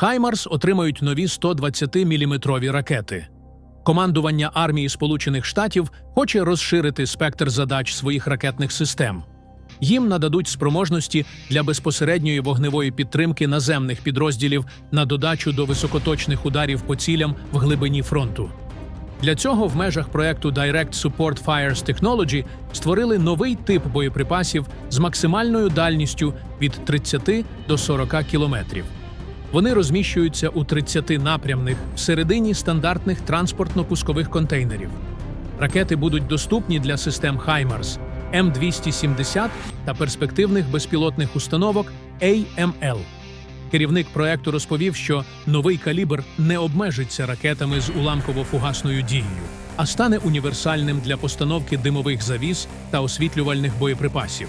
Хаймарс отримають нові 120-мм ракети. Командування армії Сполучених Штатів хоче розширити спектр задач своїх ракетних систем. Їм нададуть спроможності для безпосередньої вогневої підтримки наземних підрозділів на додачу до високоточних ударів по цілям в глибині фронту. Для цього в межах проекту Direct Support Fires Technology створили новий тип боєприпасів з максимальною дальністю від 30 до 40 кілометрів. Вони розміщуються у 30 напрямних всередині стандартних транспортно-пускових контейнерів. Ракети будуть доступні для систем HIMARS, М270 та перспективних безпілотних установок AML. Керівник проекту розповів, що новий калібр не обмежиться ракетами з уламково-фугасною дією, а стане універсальним для постановки димових завіс та освітлювальних боєприпасів.